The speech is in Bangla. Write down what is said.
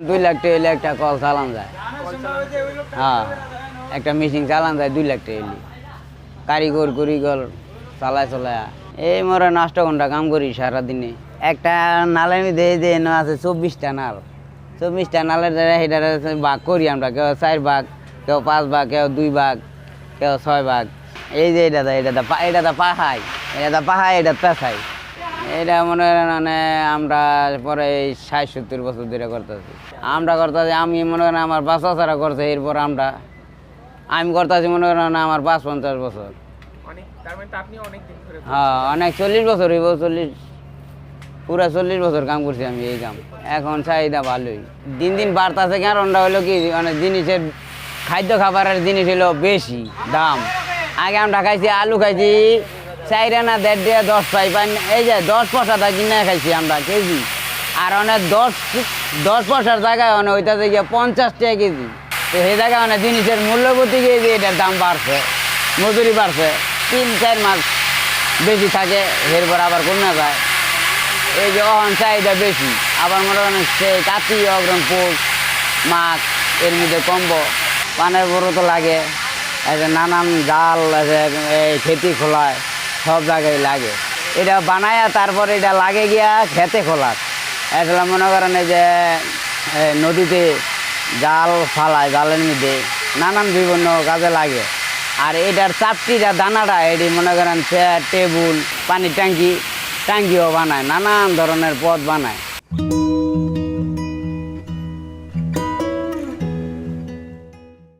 দুই লাখ টাকা হলে একটা কল চালান যায়। হ্যাঁ একটা মেশিন চালান যায় দুই লাখ টাকা হলে কারিগর কুরিগর চালায় চালায়। এই মরে নষ্ট ঘণ্টা কাম করি সারাদিনে। একটা মধ্যে এই যে আছে চব্বিশটা নাল। চব্বিশটা নালের দ্বারা সেটা ভাগ করি আমরা। কেউ চার ভাগ, কেউ পাঁচ ভাগ, কেউ দুই ভাগ, কেউ ছয় ভাগ। এই যে এটা এটা এটা পাহাই এটা পাহাই এটা পেশাই এটা মনে করেন মানে আমরা পরে এই ষাট সত্তর বছর ধরে করতেছি। আমরা করতেছি আমি মনে করেন আমার পাঁচ ছাড়া করছে এরপর আমরা। আমি করতেছি মনে করেন আমার পাঁচ পঞ্চাশ বছর। মানে হ্যাঁ অনেক চল্লিশ বছর হইব চল্লিশ পুরা চল্লিশ বছর কাম করছি আমি এই কাম। এখন চাহিদা ভালোই। দিন দিন বাড়তেছে কারণটা হলো কি মানে জিনিসের খাদ্য খাবারের জিনিস হলো বেশি দাম। আগে আমরা খাইছি আলু খাইছি চার আনা দেড় দিয়ে দশ পাই পাই এই যে দশ পয়সা কিনে খাইছি আমরা, কেজি। আর অনেক দশ দশ পয়সার জায়গায় অনেক ওইটাতে গিয়ে পঞ্চাশ টাকা কেজি। তো সেই জায়গায় অনেক জিনিসের মূল্যবর্তী গিয়ে যে এটার দাম বাড়ছে, মজুরি বাড়ছে, তিন, চার মাস বেশি থাকে, এরপর আবার কমে যায়। এই যে অহন চাহিদা বেশি, আবার মনে করেন সে কাতি অগ্রম পোষ মাছ, এর মধ্যে কমব, পানের বড় তো লাগে। নানান জাল আছে এই খেতি খোলায়। সব জায়গায় লাগে। এটা বানায়া তারপরে এটা লাগে গিয়া খেতে খোলার। আসলে মনে করেন যে নদীতে জাল ফালায়, জালের মধ্যে নানান বিভিন্ন কাজে লাগে। আর এটার চাপটিটা দানাটা, এটি মনে করেন চেয়ার টেবুল পানির ট্যাঙ্কি, ট্যাঙ্কিও বানায়, নানান ধরনের পথ বানায়।